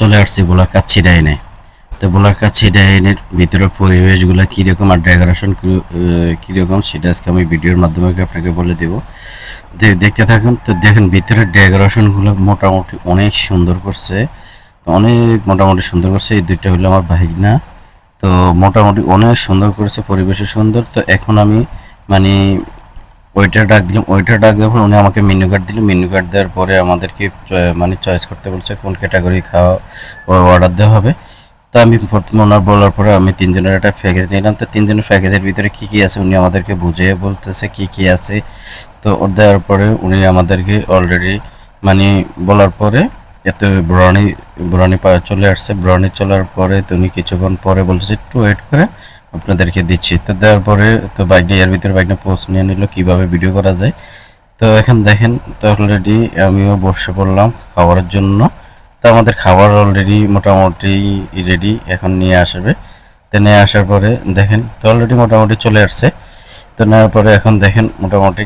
চলে আসছি বোলার কাজ ছিটাইনে তো বোলার কাজ ছিটাইনের ভিতরের পরিবেশগুলো কীরকম আর ডেকোরেশন কীরকম সেটা আজকে আমি ভিডিওর মাধ্যমে আপনাকে বলে দেব। দেখতে থাকুন, তো দেখেন ভিতরের ডেকোরেশনগুলো মোটামুটি অনেক সুন্দর করছে। তো অনেক মোটামুটি সুন্দর করছে, এই দুইটা হলো আমার ভাইগনা। তো মোটামুটি অনেক সুন্দর করেছে পরিবেশে সুন্দর। তো এখন আমি মানে ওইটা ডাক দিলাম ওইটা ডাক দেওয়ার পর উনি আমাকে মেনু কার্ড দিল। মেনু কার্ড দেওয়ার পরে আমাদেরকে মানে চয়েস করতে বলছে কোন ক্যাটাগরি খাওয়া অর্ডার দেওয়া হবে। তো আমি প্রথমে ওনার বলার পরে আমি তিনজনের একটা প্যাকেজ নিলাম। তো তিনজনের প্যাকেজের ভিতরে কী কী আছে উনি আমাদেরকে বুঝিয়ে বলতেছে, কী কী আছে। তো ওর দেওয়ার পরে উনি আমাদেরকে অলরেডি মানে বলার পরে এত ব্রাউনি পা চলে আসছে। ব্রাউনি চলার পরে তো উনি কিছুক্ষণ পরে বলছে একটু ওয়েট করে। আপনাদেরকে দিচ্ছি। তো দেওয়ার পরে তো বাইকটা এর ভিতরে বাইকটা পোস্ট নিয়ে নিল, কীভাবে ভিডিও করা যায়। তো এখন দেখেন, তো অলরেডি আমিও বসে পড়লাম খাবারের জন্য। তো আমাদের খাবার অলরেডি মোটামুটি রেডি এখন নিয়ে আসবে। তো নিয়ে আসার পরে দেখেন, তো অলরেডি মোটামুটি চলে আসছে। তো নেওয়ার পরে এখন দেখেন, মোটামুটি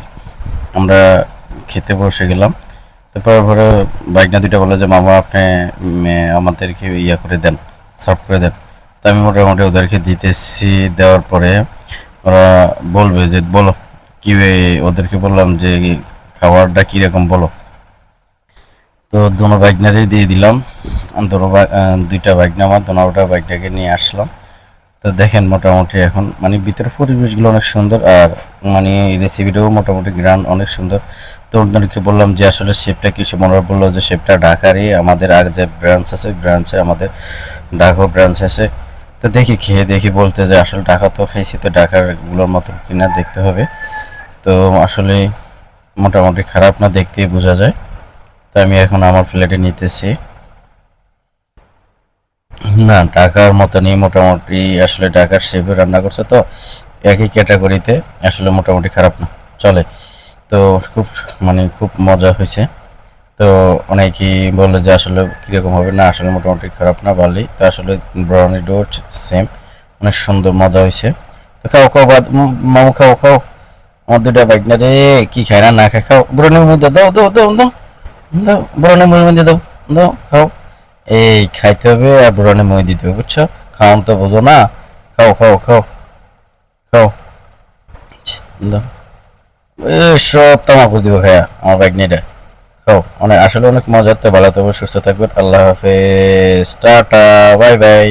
আমরা খেতে বসে গেলাম। তারপরে পরে বাইকনা দুইটা বলে যে, মামা, আপনি আমাদেরকে ইয়া করে দেন সার্ভ করে দেন। তো আমি মোটামুটি ওদেরকে দিতেছি, দেওয়ার পরে ওরা বলবে যে, বলো কি ওদেরকে বললাম যে, খাবারটা কীরকম বলো? তো দোনো বাইকনারই দিয়ে দিলাম। দোনো দুইটা বাইকনা আমার দোনোটা বাইকটাকে নিয়ে আসলাম। তো দেখেন মোটামুটি এখন মানে ভিতরে পরিবেশগুলো অনেক সুন্দর আর মানে রেসিপিটাও মোটামুটি গ্রান অনেক সুন্দর। তো ওদেরকে বললাম যে, আসলে শেপটা কিছু মনে বলল যে, শেপটা ঢাকারই, আমাদের আর যে ব্রাঞ্চ আছে ব্রাঞ্চে আমাদের ঢাকাও ব্রাঞ্চ আছে। তো দেখি খেয়ে দেখি বলতে যে আসলে ঢাকা তো খাইছি, তো ঢাকারগুলোর মতো কিনা দেখতে হবে। তো আসলে মোটামুটি খারাপ না দেখতেই বোঝা যায়। তো আমি এখন আমার প্লেটে নিতেছি। না, ঢাকার মতনই মোটামুটি আসলে ঢাকার শেপে রান্না করছে তো, একই ক্যাটাগরিতে আসলে মোটামুটি খারাপ না। চলে। তো খুব মানে খুব মজা হয়েছে। তো অনেকেই বলে যে আসলে কীরকম হবে? না, আসলে মোটামুটি খারাপ না, ভালোই। তো আসলে ব্রাউনি ডো সেম অনেক সুন্দর, মজা হয়েছে। তো খাও খাও বাদ মামু, খাও খাও। আমার দুটা বাইক না রে কি খায় না না খায়, খাও। ব্রাউনির মধ্যে দাও দাও দাও দাও দাও। ব্রাউনির মধ্যে দাও দাও, খাও। এই খাইতে হবে আর ব্রাউনি মই দিতে হবে, বুঝছ? খাওয়ান তো বোঝো না। খাও খাও খাও। খাও। দাও। সব তামাক দিব খায়া, আমার বাইক নিয়ে অনেক আসলে অনেক মজার তো ভালো থাকবে সুস্থ থাকবেন আল্লাহ হাফেজ টাটা বাই বাই।